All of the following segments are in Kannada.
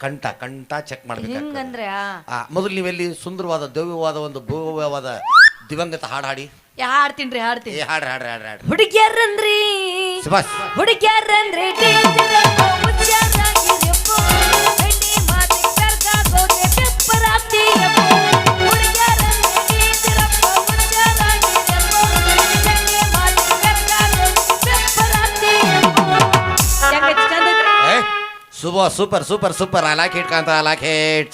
ಕಂಠ ಕಂಠ ಚೆಕ್ ಮಾಡ್ಬೇಕು ಹಿಂಗಂದ್ರೆ ಆ, ಆ ಮೊದಲು ನೀವೆಲ್ಲಿ ಸುಂದರವಾದ ದೈವ್ಯವಾದ ಒಂದು ಭವ್ಯವಾದ ದಿವಂಗತ ಹಾಡು ಹಾಡಿ ಹಾಡ್ತೀನಿ. ಹಾಡ್ತೀನ್ರಿ ಏ ಹಾಡ್ತೀನಿ ಹಾಡ್ರಿ ಹಾಡ್ರಿ ಹಾಡ್ರಿ ಹಾಡ್ರಿ. ಹುಡುಗ್ಯಾರಂದ್ರಿ ಸುಭಾಷ್. ಹುಡುಗಿಯರಂದ್ರಿ ಸುಬ ಸೂಪರ್ ಸೂಪರ್ ಸೂಪರ್. ಅಲಾಕ್ ಹಿಟ್ ಕಾಂತ ಅಲಾಕ್ ಹಿಟ್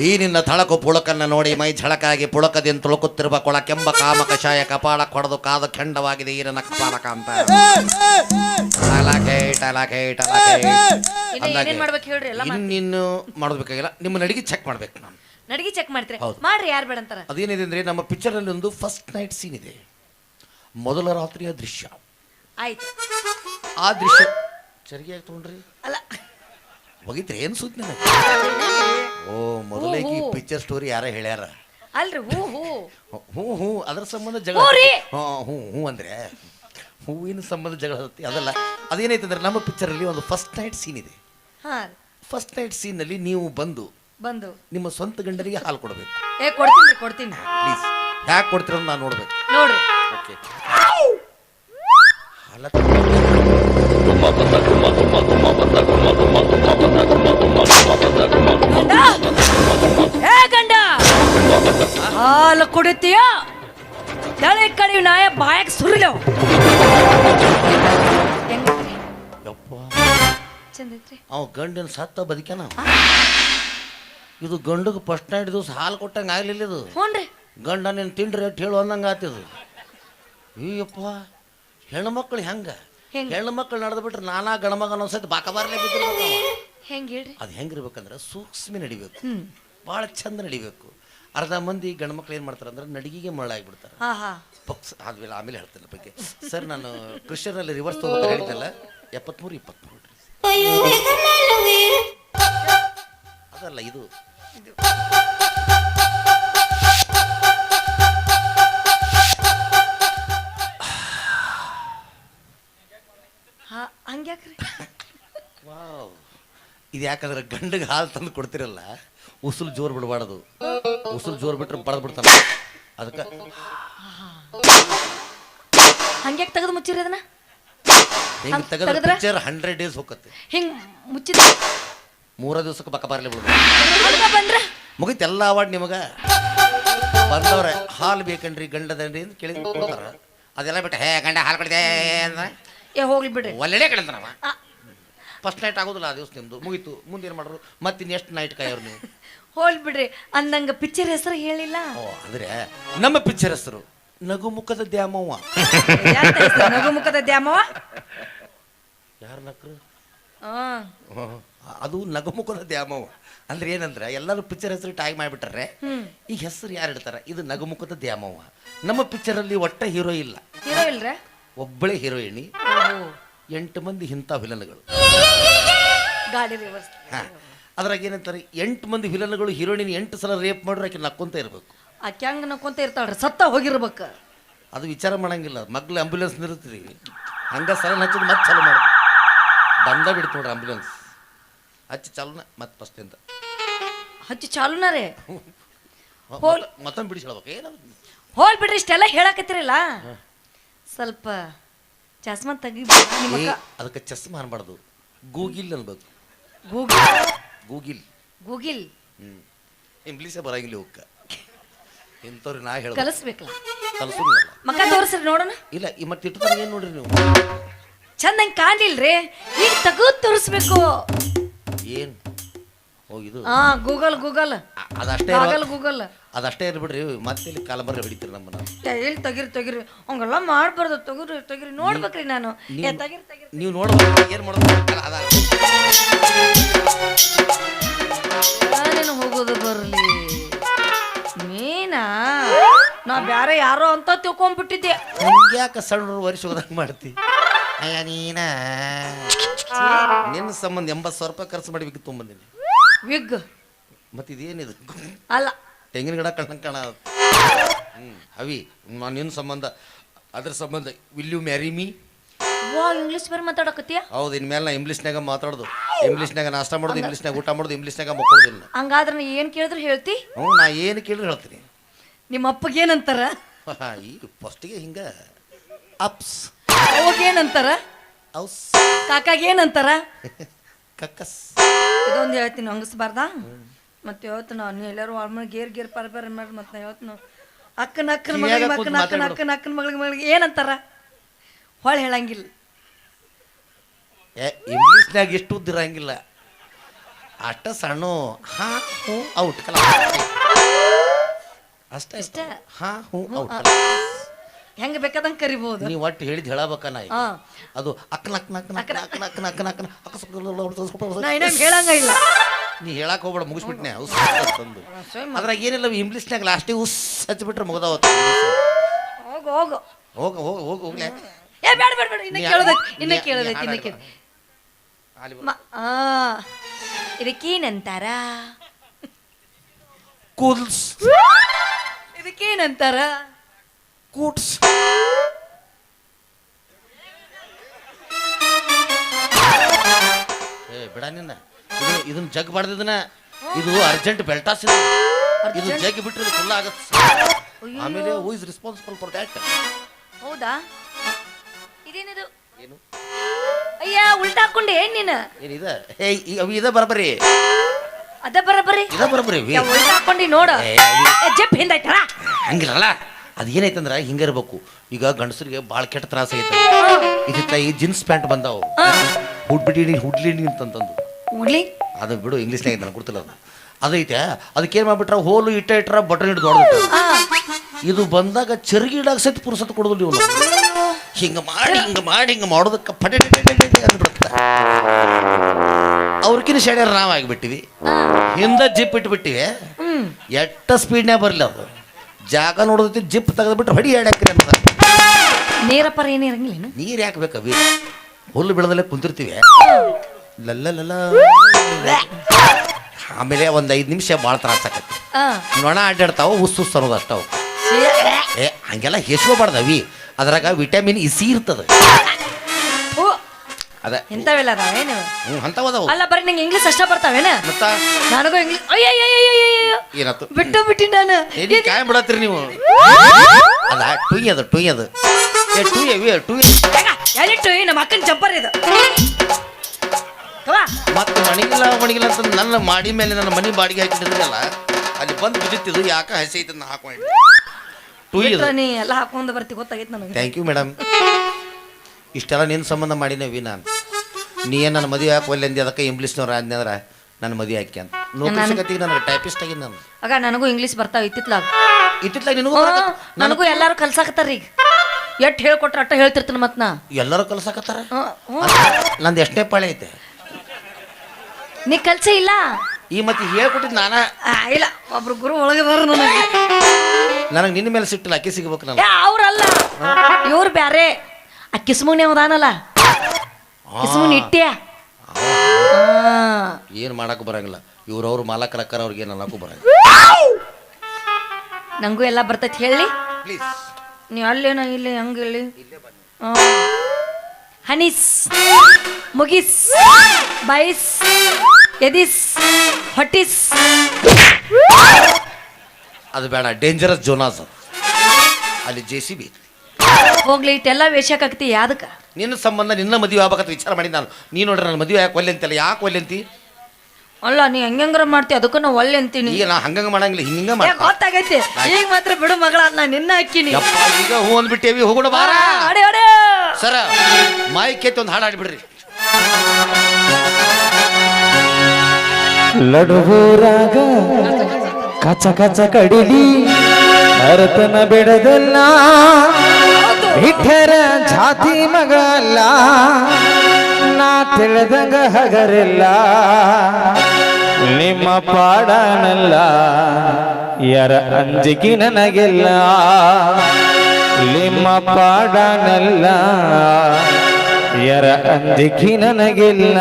ಈ ನಿನ್ನ ಥಳಕು ಪುಳಕನ್ನ ನೋಡಿ ಮೈ ಝಳಕಾಗಿ ಪುಳಕದಿಂದ ತುಳುಕುತ್ತಿರುವ ಕೊಳ ಕೆಂಬ ಕಾಮ ಕಷಾಯ ಕಪಾಳ ಕೊಡದು ಕಾದು ಖಂಡವಾಗಿದೆ ಈ ನನ್ನ ಕಪಾಲ ಕಾಂತ. ಅಲಾಖೇಟ್ ಹಿಟ್ ಅಲಾಕ್ ಹಿಟ್ ಅಲಾಕ್ ಹಿಟ್ ಇನ್ನು ಏನೇನ್ ಮಾಡ್ಬೇಕು ಹೇಳ್ರಿ ಎಲ್ಲ ಮಾಡ್- ಇನ್ನಿನ್ನು ಮಾಡಬೇಕಾಗಿಲ್ಲ. ನಿಮ್ಮ ನಡಿಗೆ ಚೆಕ್ ಮಾಡ್ಬೇಕು ನಾನು. ನಡಿಗೆ ಚೆಕ್ ಮಾಡ್ತೀರಿ. ಹೌದು. ಮಾಡ್ರಿ ಯಾರು ಬೇಡ ಅದೇನಿದೆ ಅಂದ್ರೆ ನಮ್ಮ ಪಿಕ್ಚರಲ್ಲಿ ಒಂದು ಫಸ್ಟ್ ನೈಟ್ ಸೀನ್ ಇದೆ. ಮೊದಲ ರಾತ್ರಿಯ ದೃಶ್ಯ. ಆಯ್ತು. ಆ ದೃಶ್ಯ ಸರಿಯಾಗಿ ತಗೊಂಡ್ರಿ? ಅಲ್ಲ ಹೋಗಿದ್ರಿ ಏನು ಸುದ್ದಿ ನನಗೆ ಓ ಮೊದಲೇ ಈ ಪಿಕ್ಚರ್ ಸ್ಟೋರಿ ಯಾರ ಹೇಳ್ಯಾರ. ಅಲ್ರಿ ಹೂ ಹೂ ಹ್ಞೂ ಹ್ಞೂ ಅದ್ರ ಸಂಬಂಧ ಜಗಳ ಹ್ಞೂ ಹೂ ಹ್ಞೂ ಹ್ಞೂ ಹ್ಞೂ ಅಂದ್ರೆ ಹೂವಿನ ಸಂಬಂಧ ಜಗಳ ಹತ್ತಿ ಅದಲ್ಲ ಅದೇನೈತಂದ್ರೆ ನಮ್ಮ ನಮ್ಮ ಪಿಕ್ಚರಲ್ಲಿ ಒಂದು ಫಸ್ಟ್ ನೈಟ್ ಸೀನ್ ಇದೆ. ಹಾ. ಫಸ್ಟ್ ನೈಟ್ ಸೀನಲ್ಲಿ ನೀವು ಬಂದು ಬಂದು. ನಿಮ್ಮ ಸ್ವಂತ ಗಂಡರಿಗೆ ಹಾಲು ಕೊಡಬೇಕು. ಏ ಕೊಡ್ತೀನಿ ಕೊಡ್ತೀನಿ ಪ್ಲೀಸ್ ಯಾಕೆ ಕೊಡ್ತೀರ ನಾನು ನೋಡ್ಬೇಕು. ನೋಡ್ರಿ. ಓಕೆ ಹಾಲ ಗಂಡ ಹಾಲು ಕುಡಿತೀಯ? ತಲೆ ಕಡಿವಿ ನಾಯ ಬಾಯಕ್ ಸುರಿಲೋ. ಹೆಂಗೈತ್ರಿ ಯಪ್ಪ. ಚಂದ ಅವ ಗಂಡನ ಸತ್ತ ಬದುಕ್ಯಾನ ಇದು ಗಂಡಗೆ ಫಸ್ಟ್ ನೈಟ್ ದಿವಸ ಹಾಲು ಕೊಟ್ಟಂಗೆ ಆಗ್ಲಿಲ್ಲ ಇದು. ಹ್ಞೂನ್ರಿ ಗಂಡ ನೀನು ತಿಂಡ್ರಿ ಅಟ್ ಹೇಳು ಅಂದಂಗೆ ಆತಿದು ಅಯ್ಯಪ್ಪ ಹೆಣ್ಮಕ್ಳು ಹೆಂಗ? ಹೆಂಗ್? ಹೆಣ್ಮಕ್ಳು ನಡೆದು ಬಿಟ್ರೆ ನಾನಾ ಗಣಮಗ ಅನ್ಸೈತೆ ಬಾಕ ಬಾರ್ಲೆ ಬಿದ್ದಿರ್ಬೇಕು ಅವ. ಹೆಂಗ್ ಹೇಳ್ರಿ? ಅದು ಹೆಂಗಿರ್ಬೇಕಂದ್ರೆ ಸೂಕ್ಷ್ಮ ನಡಿಬೇಕು. ಭಾಳ ಚಂದ ನಡಿಬೇಕು. ಅರ್ಧ ಮಂದಿ ಗಂಡ್ಮಕ್ಳು ಏನು ಮಾಡ್ತಾರೆ ಅಂದ್ರೆ ನಡಿಗೆಗೆ ಮರಳಾಗ್ಬಿಡ್ತಾರೆ. ಹಾ ಹಾ. ಪಕ್ಸ್ ಆದ್ಮೇಲೆ ಆಮೇಲೆ ಹೇಳ್ತೇನೆ ಬಗ್ಗೆ. ಸರ್ ನಾನು ಕ್ರಿಶ್ಚಿಯನಲ್ಲಿ ರಿವರ್ಸ್ ತಗೋಬೇಕು ಹೇಳಿದ್ದಲ್ಲ ಎಪ್ಪತ್ಮೂರು ಇಪ್ಪತ್ಮೂರು ಅದಲ್ಲ ಇದು. ಹಾ ಹಂಗ್ಯಾಕ್ರಿ? ವಾವ್. ಇದು ಯಾಕಂದ್ರೆ ಗಂಡಗೆ ಹಾಲು ತಂದು ಕೊಡ್ತಿರಲ್ಲ ಉಸುಲು ಜೋರು ಬಿಡಬಾರದು. ಉಸುಲು ಜೋರು ಬಿಟ್ರೆ ಬಡದ್ ಬಿಡ್ತಾನೆ. ಅದಕ್ಕೆ ಹಂಗ್ಯಾಕ್ ತೆಗೆದು ಮುಚ್ಚಿರಿ ಅದನ್ನ? ಹಿಂಗೆ ಹಂಗ್ ತೆಗೆದ್ರೆ ತೆಗೆದ್ರೆ? ಪಿಕ್ಚರ್ ಹಂಡ್ರೆಡ್ ಡೇಸ್ ಹೋಗತ್ತೆ ಹಿಂಗ್ ಮುಚ್ಚಿದ ಮೂರ ದಿವಸಕ್ಕೆ ಪಕ್ಕ ಬರಲಿ ಬಿಡ್ಬೋದು ಬಂದ್ರೆ? ಮುಗಿತು ಎಲ್ಲ ಅವಾರ್ಡ್ ನಿಮಗೆ. ಬಂದವ್ರೆ ಹಾಲು ಬೇಕನ್ರಿ ಗಂಡದನ್ರಿ ಅಂತ ಕೇಳಿ ಕೊಡ್ತಾರ. ಅದೆಲ್ಲ ಬಿಟ್ಟು ಹೇ ಗಂಡ ಹಾಲು ಕೊಡಿದೆ ಅಂದ್ರೆ? ಏ ಹೋಗ್ಲಿ ಬಿಡ್ರಿ. ಒಳ್ಳೆ ಕಡೆ ಆ, ಫಸ್ಟ್ ನೈಟ್ ಆಗೋದಿಲ್ಲ ಆ ದಿವಸ ನಿಮ್ದು. ಮುಗೀತು. ಮುಂದೆ ಏನು ಮಾಡ್ರು? ಮತ್ತೆ ನೆಕ್ಸ್ಟ್ ನೈಟ್ ಕಾಯೋರು ನೀವು? ಹೋಲ್ ಬಿಡ್ರಿ. ಅಂದಂಗ ಪಿಕ್ಚರ್ ಹೆಸರು ಹೇಳಿಲ್ಲ. ಓ ಅಂದ್ರೆ ನಮ್ಮ ಪಿಕ್ಚರ್ ಹೆಸರು ನಗುಮುಖದ ದ್ಯಾಮವ್ವ. ಹೆಸ್ರು? ನಗುಮುಖದ ದ್ಯಾಮವ್ವ? ಯಾರು ನಕ್ರು? ಆ. ಅದು ನಗುಮುಖದ ದ್ಯಾಮವ್ವ. ಅಂದ್ರೆ ಏನಂದ್ರೆ ಎಲ್ಲರೂ ಪಿಕ್ಚರ್ ಹೆಸರು ಟ್ಯಾಗ್ ಮಾಡಿಬಿಟ್ರೆ ಈ ಹೆಸರು ಯಾರು ಇಡ್ತಾರ? ಇದು ನಗುಮುಖದ ದ್ಯಾಮವ್ವ. ನಮ್ಮ ಪಿಕ್ಚರಲ್ಲಿ ಒಟ್ಟ ಹೀರೋ ಇಲ್ಲ. ಹೀರೋ ಇಲ್ರ? ಒಬ್ಬಳೇ ಹೀರೋಯಿನಿ. ಎಂಟು ಮಂದಿ ಇಂಥ ವಿಲನ್ಗಳು. ಗಾಡಿ ರಿವರ್ಸ್ ಹಾಂ. ಅದ್ರಾಗ ಏನಂತಾರೆ ಎಂಟು ಮಂದಿ ವಿಲನ್ಗಳು ಹೀರೋಯಿನ್ ಎಂಟು ಸಲ ರೇಪ್ ಮಾಡ್ರೆ ಆಕೆ ನಕ್ಕೊಂತ ಇರಬೇಕು. ಆಕೆ ಹಂಗ ನಕ್ಕೊಂತ ಇರ್ತಾಳ್ರಿ ಸತ್ತ ಹೋಗಿರ್ಬೇಕು. ಅದು ವಿಚಾರ ಮಾಡಂಗಿಲ್ಲ ಮಗ್ಳು ಆಂಬ್ಯುಲೆನ್ಸ್ ನಿರುತ್ತೀರಿ ಹಂಗ ಸಲನ್ ಹಚ್ಚಿದ್ ಮತ್ತೆ ಚಾಲು ಮಾಡೋದು ಬಂದ ಬಿಡ್ತು ನೋಡ್ರಿ ಆಂಬ್ಯುಲೆನ್ಸ್ ಹಚ್ಚಿ ಚಾಲುನ ಮತ್ತೆ ಫಸ್ಟಿಂದ ಹಚ್ಚಿ ಚಾಲುನ ರೀ. ಹೋಲ್. ಮತ್ತೊಮ್ಮೆ ಬಿಡಿಸ್ಕೊಳ್ಬೇಕು ಏನಾದ್ರು. ಹೋಲ್ ಬಿಡ್ರಿ ಇಷ್ಟೆಲ್ಲ ಹೇಳಕತ್ತಿರಲ್ಲ. ಸ್ವಲ್ಪ ಚಸ್ಮಾ ತೆಗಿ ಅದಕ್ಕೆ ಚಸ್ಮಾ ಅನ್ಬಾರ್ದು ಗೂಗಿಲ್ ಅನ್ಬೇಕು. ಗೂಗಿಲ್? ಗೂಗಿಲ್. ಗೂಗಿಲ್? ಹ್ಮ್. ಇಂಗ್ಲೀಷೇ ಬರಂಗಿಲ್ಲ ಹೋಗ್ಕ ಇಂಥವ್ರಿಗೆ ನಾ ಹೇಳ ಕಲಿಸ್ಬೇಕಲ್ಲ. ಕಲ್ಸೋದಿಲ್ಲ ಮಕ್ಕ ತೋರಿಸ್ರಿ ನೋಡೋಣ. ಇಲ್ಲ ಈ ಮತ್ತೆ ಇಟ್ಟು ಏನು ನೋಡ್ರಿ ನೀವು? ಚಂದ ಕಾಣಲಿಲ್ಲ ರೀ ಈಗ ತಗೋ ತೋರಿಸ್ಬೇಕು. ಏನು? ಇದು ಹಾ ಗೂಗಲ್ ಗೂಗಲ್ ಅದಷ್ಟೇ ಅದಷ್ಟೇ ಗೂಗಲ್. ಗೂಗಲ್ ಅದಷ್ಟೇ ಇರ್ಬಿಡ್ರಿ ಮತ್ತೆ ಇಲ್ಲಿ ಕಾಲಂಬರ್ರೆ ಹಿಡಿತೀರಿ ನಮ್ಮನ್ನ. ಎಲ್ಲಿ ತೆಗಿರಿ ತೆಗಿರಿ. ಹಂಗೆಲ್ಲ ಮಾಡ್ಬಾರ್ದು. ತೆಗಿರಿ ತೆಗಿರಿ. ನೋಡ್ಬೇಕ್ರಿ ನಾನು. ಏ ತೆಗಿರಿ ತೆಗಿರಿ ನೀವು ನೋಡ್ಬೇಕು ಏನು ಮಾಡೋದು? ಅಲ್ಲ, ಅದ ನಾನೇನು ಹೋಗೋದು ಬರ್ಲಿ? ಮೀನಾ ನಾ ಬ್ಯಾರೆ ಯಾರೋ ಅಂತ ತಿಳ್ಕೊಂಡ್ಬಿಟ್ಟಿದ್ದೆ ಯಾಕೆ ಸಣ್ಣ ವರ್ಷ ಹೋದಂಗೆ ಮಾಡ್ತಿ? ಅಯ್ಯ ನೀನ? ನಿನ್ನ ಸಂಬಂಧ ಎಂಬತ್ತು ಸಾವಿರ ರೂಪಾಯಿ ಖರ್ಚು ಮಾಡಿ ತುಂಬ ತೊಗೊಂಬಂದಿನಿ. ವಿಗ್. ಮತ್ತೆ ಇದೇನಿದು ಅಲ್ಲ. ತೆಂಗಿನ ಗಿಡ ಕಣ್ಣ ಕಣ. ಹ್ಞೂ ಅವಿ ನಾನು ನಿನ್ನ ಸಂಬಂಧ ಅದ್ರ ಸಂಬಂಧ. ವಿಲ್ ಯು ಮ್ಯಾರಿ ಮೀ ವಾ ಇಂಗ್ಲಿಷ್ ಬೇರೆ ಮಾತಾಡಕತ್ತೀಯ? ಹೌದು ಇನ್ಮೇಲೆ ನಾ ಇಂಗ್ಲೀಷ್ನಾಗ ಮಾತಾಡೋದು. ಇಂಗ್ಲೀಷ್ನಾಗ ನಾಷ್ಟ ಮಾಡೋದು ಇಂಗ್ಲೀಷ್ನಾಗ ಊಟ ಮಾಡೋದು ಇಂಗ್ಲೀಷ್ನಾಗ ಮಕ್ಕಳೋದಿಲ್ಲ ಹಂಗಾದ್ರೆ ನಾ ಏನು ಕೇಳಿದ್ರು ಹೇಳ್ತಿ? ಹ್ಞೂ ನಾ ಏನು ಕೇಳಿದ್ರೆ ಹೇಳ್ತೀನಿ. ನಿಮ್ಮ ಅಪ್ಪಗೆ ಏನಂತಾರ ಈಗ ಫಸ್ಟಿಗೆ ಹಿಂಗ. ಅಪ್ಸ್ ಅವಾಗ ಏನಂತಾರ? ಔಸ್ ಕಾಕಾಗ ಏನಂತಾರ? ಕಕ್ಕಸ್. ಇದೊಂದು ಹೇಳ್ತೀನಿ ಹಂಗಸ್ಬಾರ್ದ ಮತ್ತೆ ಯಾವತ್ತು ನಾನು ಎಲ್ಲರೂ ಆಳ್ಮನೆ ಗೇರ್ ಗೇರ್ ಪರ ಪರ ಮಾಡಿ ಮತ್ತೆ ನಾ ಯಾವತ್ತು ಅಕ್ಕನ ಅಕ್ಕನ ಮಗಳಿಗೆ ಅಕ್ಕನ ಅಕ್ಕನ ಅಕ್ಕನ ಅಕ್ಕನ ಮಗಳಿಗೆ ಮಗಳಿಗೆ ಏನಂತಾರ ಹೊಳ್ ಹೇಳಂಗಿಲ್ಲ. ಏ ಇಂಗ್ಲೀಷ್ನಾಗ ಎಷ್ಟು ಉದ್ದಿರಂಗಿಲ್ಲ ಅಷ್ಟ ಸಣ್ಣ ಹಾ ಹ್ಞೂ ಔಟ್ ಕಲ. ಅಷ್ಟೇ ಅಷ್ಟೇ. ಹಾ ಹ್ಞೂ ಔಟ್ ಹೆಂಗೆ ಬೇಕಾದಂಗೆ ಕರಿಬಹುದು ನೀವು ಒಟ್ಟು ಹೇಳಿದ್ ಹೇಳಬೇಕನ ಹಾ. ಅದು ಅಕ್ಕನ ಅಕ್ಕನ ಅಕ್ಕನ ಅಕ್ಕನ ಅಕ್ಕನ ಅಕ್ಕನ ಅಕ್ಕನ ಅಕ್ಕ ನಾ ಇನ್ನೊಂದು ಹೇಳಂಗ ಇಲ್ಲ. ನೀ ಹೇಳಕ್ ಹೋಗ್ಬೇಡ ಮುಗಿಸ್ಬಿಟ್ನೆ. ಉಸ್ ತಂದು ಅದ್ರಾಗ ಏನಿಲ್ಲ ಇಂಗ್ಲೀಷ್ನಾಗ ಲಾಸ್ಟಿಗೆ ಉಸ್ ಹಚ್ಚಿಬಿಟ್ರೆ ಮುಗ್ದಾವ ಹೋಗು ಹೋಗು. ಹೋಗ ಹೋಗ ಹೋಗ ಹೋಗ್ಲೆ ಏ ಬೇಡ ಬೇಡ ಬೇಡ. ಇನ್ನ ನೀ- ಕೇಳೋದೈತಿ ಇನ್ನ ನೀ- ಕೇಳೋದೈತಿ ನೀ ಇನ್ನ ಹಾಡು. ಕೇಳ ಅಲ್ಲಿ ಬಾ. ಮ- ಆ ಇದಕ್ಕೇನಂತಾರ? ಕೂಲ್ಸ್ ಇದಕ್ಕೇನಂತಾರ? ಕೂಟ್ಸ್ ಏ ಬಿಡ ನಿನ್ನ. ಇದು ಇದನ್ನ ಜಗ್ ಬಡ್ದಿದನ ಇದು ಅರ್ಜೆಂಟ್ ಬೆಲ್ಟಾಸ್ ಇದು. ಇದು ಜಗ್ ಬಿಟ್ರೆ ಫುಲ್ ಆಗತ್ತೆ ಆಮೇಲೆ who is responsible for that ಹೌದಾ? ಇದೇನಿದು? ಏನು? ಅಯ್ಯ ಉಲ್ಟಾ ಹಾಕೊಂಡೆ ಏನ್ ನೀನು ಏನಿದ ಹೇ ಅವಿ ಇದ ಬರಬರಿ. ಅದ ಬರಬರಿ? ಇದ ಬರಬರಿ ಉಲ್ಟಾ ಹಾಕೊಂಡಿ ನೋಡು. ಜಪ್ ಹಿಂದಾಯ್ತಲ್ಲ? ಹಂಗಿರಲ್ಲ. ಅದು ಏನೈತಂದ್ರ ಹಿಂಗಿರ್ಬೇಕು ಈಗ ಗಂಡಸರಿಗೆ ಭಾಳ ಕೆಟ್ಟ ತ್ರಾಸ ಐತೆ. ಇದಕ್ಕ ಈ ಜೀನ್ಸ್ ಪ್ಯಾಂಟ್ ಬಂದಾವು. ಹುಡ್ಬಿಡಿ ನೀನು ಅಂತಂದು ಹುಡ್ಲಿ? ಅದು ಬಿಡು ಇಂಗ್ಲೀಷ್ನಾಗ ಐತೆ ನನಗೆ ಗೊತ್ತಿಲ್ಲ ಅದು ಅದೈತೆ ಅದಕ್ಕೆ ಏನು ಮಾಡ್ಬಿಟ್ರ ಹೋಲು ಇಟ್ಟ ಇಟ್ರ ಬಟನ್ ಹಿಡ್ದು ಹೊಡೆದು ಇದು ಬಂದಾಗ ಚರ್ಗಿ ಇಡಾಕ ಸತ್ ಪುರುಸತ್ ಕೊಡೋದಿಲ್ಲ ಇವನು. ಹಿಂಗೆ ಮಾಡಿ ಹಿಂಗೆ ಮಾಡಿ ಹಿಂಗೆ ಮಾಡೋದಕ್ಕೆ ಪಡೆ ಅಂದ್ಬಿಡುತ್ತೆ. ಅವ್ರಕಿನ ಶೇಡ್ಯಾರ ನಾವು ಆಗಿಬಿಟ್ಟಿವಿ. ಹಿಂದೆ ಜಿಪ್ ಇಟ್ಬಿಟ್ಟಿವಿ. ಎಟ್ಟ ಸ್ಪೀಡ್ನ್ಯಾಗ ಬರಲಿ ಅದು ಜಾಗ ನೋಡೋದೈತಿ ಜಿಪ್ ತೆಗೆದ್ಬಿಟ್ರೆ ಹೊಡಿ ಹೇಳಕ್ರಿ ಅಂತ ನೇರ ಏನು ಇರಂಗಿಲ್ಲ ನೀರು ಯಾಕೆ ಬೇಕವಿ ಹುಲ್ಲು ಬೆಳೆದಲ್ಲೇ ಕುಂತಿರ್ತೀವಿ. ಲಲ್ಲ ಲಲ್ಲ ಆಮೇಲೆ ಒಂದು ಐದು ನಿಮಿಷ ಭಾಳ ತ್ರಾಸಾಕತಿ ಆಕತ್ತೆ. ನೊಣ ಅಡ್ಡಾಡ್ತಾವ ಉಸ್ ಉಸ್ ಅನ್ನೋದು ಅಷ್ಟವು. ಏ ಹಂಗೆಲ್ಲ ಹೆಸ್ಕೋಬಾರ್ದವಿ ಅದ್ರಾಗ ವಿಟಮಿನ್ ಇ ಸಿ ಇರ್ತದ. ಅದ ಎಂತವೆಲ್ಲ ಅದಾವೇನು ಹ್ಞೂ ಅಂಥವದವು ಅಲ್ಲ ಬರೀ ನಂಗೆ ಇಂಗ್ಲೀಷ್ ಅಷ್ಟೇ ಬರ್ತಾವೇನ? ಮತ್ತ? ನನಗೂ ಇಂಗ್ಲೀಷ್ ಅಯ್ಯಯ್ಯಯ್ಯಯ್ಯಯ್ಯಯ್ಯಯ್ಯೋ. ಏನಾತು ಬಿಟ್ಟು ಬಿಟ್ಟಿ ನಾನು. ಎಲ್ಲಿ ಕಾಯ ಬಿಡತ್ತೀರಿ ನೀವು? ಅದ ಟುಯ್ ಅದು ಟುಯ್ ಅದು. ಏ ವಿ ಅವಿ ಟುಯ್ ಎಲ್ಲಿಟ್ಟು ನಮ್ಮ ಅಕ್ಕನ ಜಂಪರ್ ಇದು. ಮತ್ತೆ ಮಣಿಗಿಲ್ಲ ಮಣಿಗಿಲ್ಲ ಅಂತ ನನ್ನ ಮಾಡಿ ಮೇಲೆ ನನ್ನ ಮನಿ ಬಾಡಿಗೆ ಹಾಕಿಟ್ಟಿದ್ರಲ್ಲ ಅಲ್ಲಿ ಬಂದು ಬಿದ್ದಿತ್ತಿದ್ದು ಯಾಕೆ ಹಸಿ ಐತೆ ನಾ ಹಾಕೊಂಡು ಟುಯ್ ಇದು ನೀ ಎಲ್ಲ ಹಾಕೊಂಡು ಬರ್ತಿ ಗೊತ್ತಾಗೈತೆ ನನಗೆ. ಥ್ಯಾಂಕ್ ಯು ಮೇಡಮ್ ಇಷ್ಟೆಲ್ಲ ನಿನ್ನ ಸಂಬಂಧ ಮಾಡೀನವಿ ನಾನು ನೀ ಏನು ನನ್ನ ಮದುವೆ ಹಾಕಿ ಒಲ್ಲೆ ಅಂದಿ? ಅದಕ್ಕೆ ಇಂಗ್ಲೀಷ್ನವ್ರು ಆದ್ನಂದ್ರೆ ನನ್ನ ಮದುವೆ ಹಾಕಿ ಅಂತ. ನೌಕರಿ ಸಿಗತ್ತಿಗೆ ನನಗೆ ಟೈಪಿಸ್ಟ್ ಆಗಿ ನಾನು. ಆಗ ನನಗೂ ಇಂಗ್ಲೀಷ್ ಬರ್ತಾವ ಇತ್ತಿತ್ಲಾಗ. ಇತ್ತಿತ್ಲಾಗ ನಿನಗೂ ನನಗೂ ಎಲ್ಲಾರು ಕಲ್ಸಾಕತ್ತಾರ ಈಗ. ಎಷ್ಟ್ ಹೇಳ್ಕೊಟ್ರ ಅಟ್ಟ ಹೇಳ್ತಿರ್ತೀನಿ ಮತ್ ನಾ. ಎಲ್ಲರೂ ಕಲ್ಸಾಕತ್ತಾರ? ಹ್ಮ್, ಹ್ಮ್. ನಂದು ಎಷ್ಟೇ ಪಾಳೆ ಐತೆ? ನೀ ಕಲ್ಸೇ ಇಲ್ಲ? ಈ ಮತ್ತೆ ಹೇಳ್ಕೊಟ್ಟಿದ್ದು ನಾನ? ಆ, ಇಲ್ಲ ಒಬ್ರು ಗುರು ಒಳಗೆ ಬರ ನನಗೆ. ನನಗೆ ನಿನ್ನ ಮೇಲೆ ಸಿಟ್ಟಿಲ್ಲ ಅಕ್ಕಿ ಸಿಗ್ಬೇಕು ಏ ನಾನು ಅವ್ರಲ್ಲ ಇವ್ರು ಬ್ಯಾರೆ. ಆ ಕಿಸ್ಮುನಿ ಅವದಾನಲ್ಲ ಕಿಸ್ಮುನಿ ಇಟ್ಟ್ಯಾ ಏನು ಮಾಡಕ್ಕೆ ಬರಂಗಿಲ್ಲ. ಇವ್ರವ್ರು ಮಾಲಕರ ಅಕ್ಕರ ಅವ್ರಿಗೆ ಏನು ಅನ್ನಕ್ಕೂ ಬರಂಗಿಲ್ಲ. ನಂಗೂ ಎಲ್ಲ ಬರ್ತೈತಿ ಹೇಳಿ. ಪ್ಲೀಸ್. ನೀವು ಅಲ್ಲೇನ ಇಲ್ಲಿ ಹಂಗ ಹೇಳಿ ಹನೀಸ್ ಮುಗಿಸ್ ಬೈಸ್ ಎದಿಸ್ ಹೊಟ್ಟಿಸ್. ಅದು ಬೇಡ ಡೇಂಜರಸ್ ಜೋನಾಸ್ ಅಲ್ಲಿ ಜೆ ಸಿ ಬಿ ಹೋಗ್ಲಿ ಇಟ್ಟೆಲ್ಲ ವೇಷಕ್ಕಾಗ್ತಿ ಯಾದಕ್ಕ ನಿನ್ನ ಸಂಬಂಧ ನಿನ್ನ ಮದುವೆ ಆಗ್ಬೇಕಂತ ವಿಚಾರ ಮಾಡಿ ನಾನು. ನೀ ನೋಡ್ರಿ ನನ್ನ ಮದುವೆ ಯಾಕೆ ಒಲ್ಲೆ ಅಂತಿಲ್ಲ ಯಾಕೆ ಒಲ್ಲೆ ಅಂತಿ? ಅಲ್ಲ ನೀ ಹೆಂಗಂಗ್ರ ಮಾಡ್ತಿ? ಅದಕ್ಕೂ ನಾ ಒಳ್ಳೆ ಅಂತೀನಿ. ಈಗ ನಾ ಹಂಗಂಗ ಮಾಡಂಗಿಲ್ಲ ಹಿಂಗ ಏ, ಮಾಡ ಗೊತ್ತಾಗೈತಿ. ಈಗ ಮಾತ್ರ ಬಿಡು ಮಗಳ ನಾ ನಿನ್ನ ಹಾಕಿನಿ. ಯಪ್ಪ ಈಗ ಹೂ ಅಂದ್ಬಿಟ್ಟೇವಿ ಹೋಗೋಣ ಬಾರ. ಅಡೆ ಅಡೆ. ಸರ ಮಾಯಿ ಕೇತಿ ಒಂದು ಹಾಡು ಆಡ್ಬಿಡ್ರಿ ಲಡುವೂರಾಗ ಕಚ ಕಚ ಕಡಿಲಿ ಅರತನ ಬಿಡದಲ್ಲ ಬಿಟ್ಟರ ಜಾತಿ ಮಗಲ್ಲ ನಾ ತಿಳಿದಂಗ ಹಗರಿಲ್ಲ. ನಿಮ್ಮ ಪಾಡನಲ್ಲ, ಯರ ಅಂಜಿಕಿ ನನಗಿಲ್ಲ. ನಿಮ್ಮ ಪಾಡನಲ್ಲ, ಯರ ಅಂಜಿಕಿ ನನಗಿಲ್ಲ.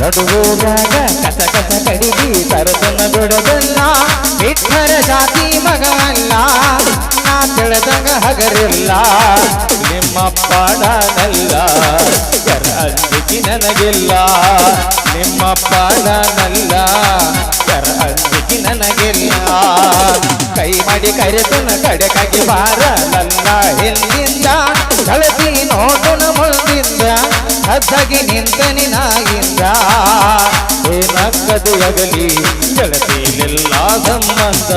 ನಡುಗೋದಾಗ ಕಸ ಕಸ ಕಡಿಗಿ ತರತನ ಬಿಡದಲ್ಲ ಬಿಟ್ಟರ ಜಾತಿ ಮಗವಲ್ಲ, ನಾ ತಿಳಿದಂಗ ಹಗರಿಲ್ಲ, ನಿಮ್ಮ ಪಾಡನಲ್ಲ, ಯರ ಅಂಜಿಕೆ ನನಗಿಲ್ಲ, ನಿಮ್ಮ ಪಾಡನಲ್ಲ, ಯರ ಅಂಜಿಕೆ ನನಗಿಲ್ಲ. ಕೈ ಮಾಡಿ ಕರೆತನ ಕಡೆಗಾಗಿ ಬಾರ ನನ್ನ ಹಿಂದಿಂದ ಕಳತಿ ಹದ್ದಾಗಿ ನಾಗಿಂದ ನಿನಾಗಿಂದ. ಏನಾಗದೆಯಗಲಿ ಗೆಳತಿಲಿಲ್ಲ ಸಂಬಂಧ.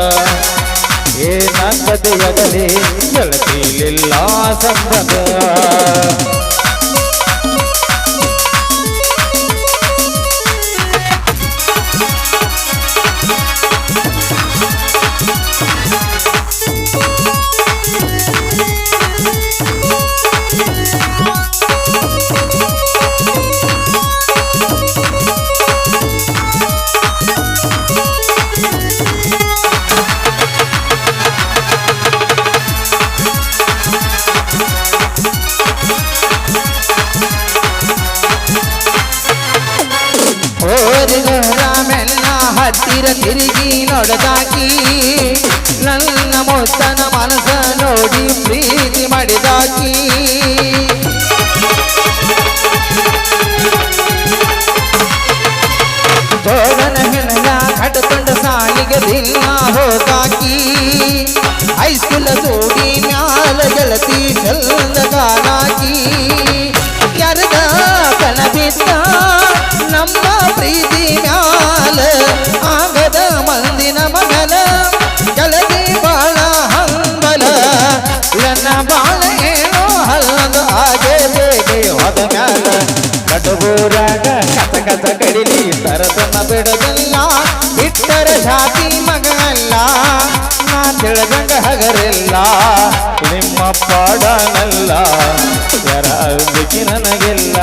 ಏನಾಗದೆಯಗಲಿ ಗೆಳತಿಲಿಲ್ಲ ಸಂಬಂಧ. ಹತ್ತಿರ ತಿರುಗಿ ನೋಡದಾಕಿ. ನನ್ನ ಮೊತ್ತನ ಮನಸ್ಸ ನೋಡಿ ಪ್ರೀತಿ ಮಾಡಿದಾಕಿ. ಜೋಗನ ಹೆಣಗ ಕಟ್ಕೊಂಡ ಸಾಲಿಗೆ ದಿನ ಹೋದಾಕಿ ತಿಳಿದಂಗ ಇಟ್ಟರ ಜಾತಿ ಮಗಳಲ್ಲ ನಾ ತಿಳಿದಂಗ ಹಗರಿಲ್ಲ. ನಿಮ್ಮ ಪಾಡನಲ್ಲ ಯಾರ ನನಗಿಲ್ಲ.